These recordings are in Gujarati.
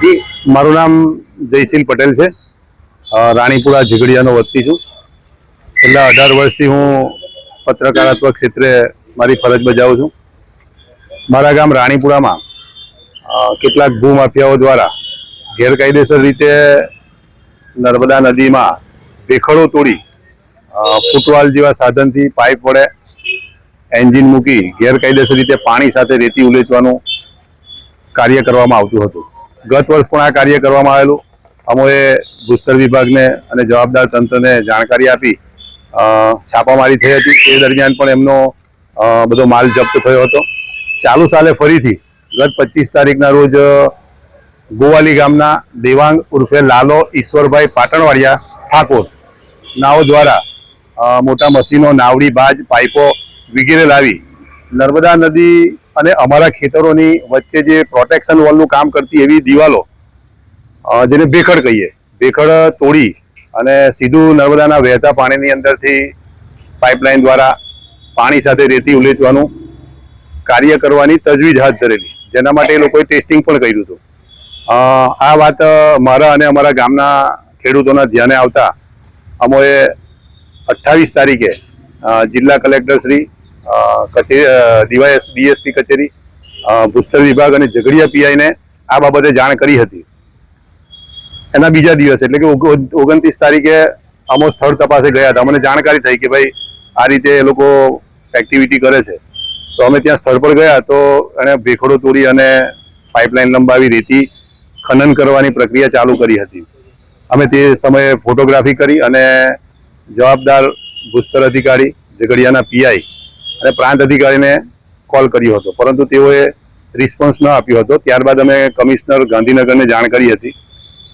જી, મારું નામ જયશીલ પટેલ છે. રાણીપુરા ઝીગડિયાનો વતની છું. છેલ્લા અઢાર વર્ષથી હું પત્રકારત્વ ક્ષેત્રે મારી ફરજ બજાવું છું. મારા ગામ રાણીપુરામાં કેટલાક ભૂમાફિયાઓ દ્વારા ગેરકાયદેસર રીતે નર્મદા નદીમાં ભેખડો તોડી ફૂટવાલ જેવા સાધનથી પાઇપ વડે એન્જિન મૂકી ગેરકાયદેસર રીતે પાણી સાથે રેતી ઉલેચવાનું કાર્ય કરવામાં આવતું હતું. ગત વર્ષ પણ આ કાર્ય કરવામાં આવેલું. અમોએ ભૂસ્તર વિભાગને અને જવાબદાર તંત્રને જાણકારી આપી છાપામારી થઈ હતી. એ દરમિયાન પણ એમનો બધો માલ જપ્ત થયો હતો. ચાલુ સાલે ફરીથી ગત પચીસ તારીખના રોજ ગોવાલી ગામના દેવાંગ ઉર્ફે લાલો ઈશ્વરભાઈ પાટણવાડિયા ઠાકોર નાઓ દ્વારા મોટા મશીનો, નાવડી, બાજ, પાઇપો વગેરે લાવી નર્મદા નદી અને અમારા ખેતરોની વચ્ચે જે પ્રોટેક્શન વોલનું કામ કરતી એવી દિવાલો જેને ભેખડ કહીએ. ભેખડ તોડી અને સીધું નર્મદાના વહેતા પાણીની અંદરથી પાઇપલાઇન દ્વારા પાણી સાથે રેતી ઉલેચવાનું કાર્ય કરવાની તજવીજ હાથ ધરેલી. જેના માટે એ લોકોએ ટેસ્ટિંગ પણ કર્યું હતું. આ વાત મારા અને અમારા ગામના ખેડૂતોના ધ્યાને આવતા અમોએ અઠ્ઠાવીસ તારીખે જિલ્લા કલેક્ટર શ્રી અ, કચેરી ડીવાયએસ ડીએસપી કચેરી ભૂસ્તર વિભાગ અને ઝઘડિયા પીઆઈને આ બાબતે જાણ કરી હતી. એના બીજા દિવસ, એટલે કે ઓગણત્રીસ તારીખે અમો સ્થળ તપાસે ગયા હતા. અમને જાણકારી થઈ કે ભાઈ, આ રીતે એ લોકો એક્ટિવિટી કરે છે. તો અમે ત્યાં સ્થળ પર ગયા તો એણે ભેખડો તોડી અને પાઇપલાઇન લંબાવી રેતી, ખનન કરવાની પ્રક્રિયા ચાલુ કરી હતી. અમે તે સમયે ફોટોગ્રાફી કરી અને જવાબદાર ભૂસ્તર અધિકારી, ઝઘડિયાના પીઆઈ અને પ્રાંત અધિકારીને કોલ કર્યો હતો. પરંતુ તેઓએ રિસ્પોન્સ ન આપ્યો હતો. ત્યારબાદ અમે કમિશનર ગાંધીનગરને જાણ કરી હતી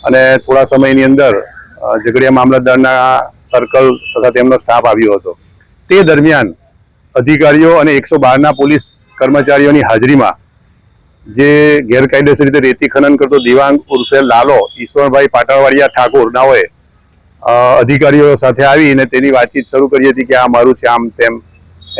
અને થોડા સમયની અંદર ઝઘડિયા મામલતદારના સર્કલ તથા તેમનો સ્ટાફ આવ્યો હતો. તે દરમિયાન અધિકારીઓ અને એકસો બારના પોલીસ કર્મચારીઓની હાજરીમાં જે ગેરકાયદેસર રીતે રેતી ખનન કરતો દિવાંગ ઉર્ફે લાલો ઈશ્વરભાઈ પાટણવાડિયા ઠાકોર નાઓએ અધિકારીઓ સાથે આવીને તેની વાતચીત શરૂ કરી હતી કે આ મારું છે, આમ તેમ.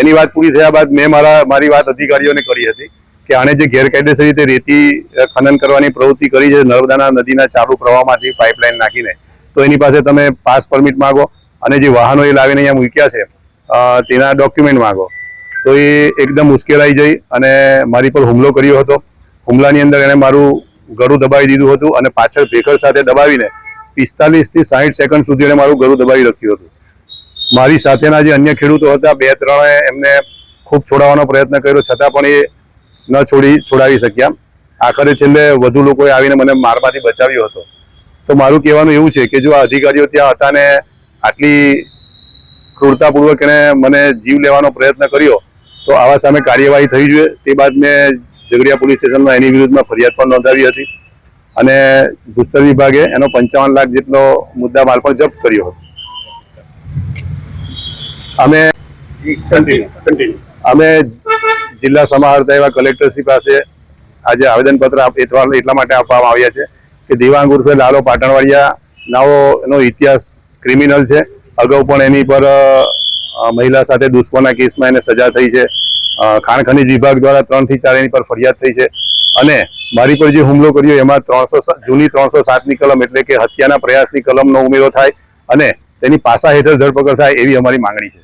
એની વાત પૂરી થયા બાદ મેં મારા, મારી વાત અધિકારીઓને કરી હતી કે આણે જે ગેરકાયદેસર રીતે રેતી ખનન કરવાની પ્રવૃત્તિ કરી છે નર્મદાના નદીના ચાલુ પ્રવાહમાંથી પાઇપલાઇન નાખીને, તો એની પાસે તમે પાસ પરમિટ માંગો અને જે વાહનો એ લાવીને અહીંયા મૂક્યા છે તેના ડોક્યુમેન્ટ માંગો. તો એ એકદમ મુશ્કેલાઈ જઈ અને મારી પર હુમલો કર્યો હતો. હુમલાની અંદર એણે મારું ગળું દબાવી દીધું હતું અને પાછળ ભેખર સાથે દબાવીને પિસ્તાલીસથી સાહીઠ સેકન્ડ સુધી એણે મારું ગળું દબાવી રાખ્યું હતું. મારી સાથેના જે અન્ય ખેડૂતો હતા, બે ત્રણે એમને ખૂબ છોડાવવાનો પ્રયત્ન કર્યો, છતાં પણ એ ન છોડી છોડાવી શક્યા. આખરે છેલ્લે વધુ લોકોએ આવીને મને મારમાંથી બચાવ્યો હતો. તો મારું કહેવાનું એવું છે કે જો આ અધિકારીઓ ત્યાં હતા ને આટલી ક્રૂરતાપૂર્વક એણે મને જીવ લેવાનો પ્રયત્ન કર્યો, તો આવા સામે કાર્યવાહી થઈ જોઈએ. તે બાદ મેં ઝઘડિયા પોલીસ સ્ટેશનમાં એની વિરુદ્ધમાં ફરિયાદ પણ નોંધાવી હતી અને ભૂસ્તર વિભાગે એનો પંચાવન લાખ જેટલો મુદ્દા માલ પણ જપ્ત કર્યો હતો. અમે અમે જિલ્લા સમાહર્તા એવા કલેક્ટરશ્રી પાસે આજે આવેદનપત્ર એટલા માટે આપવામાં આવ્યા છે કે દેવાંગ ઉર્ફે લાલો પાટણવાડિયા નાઓ એનો ઇતિહાસ ક્રિમિનલ છે. અગાઉ પણ એની પર મહિલા સાથે દુષ્કર્મના કેસમાં એને સજા થઈ છે. ખાણ ખનીજ વિભાગ દ્વારા ત્રણથી ચાર એની પર ફરિયાદ થઈ છે. અને મારી પર જે હુમલો કર્યો એમાં ત્રણસો જૂની ત્રણસો સાતની કલમ એટલે કે હત્યાના પ્રયાસની કલમનો ઉમેરો થાય અને તેની પાસા હેઠળ ધરપકડ થાય એવી અમારી માંગણી છે.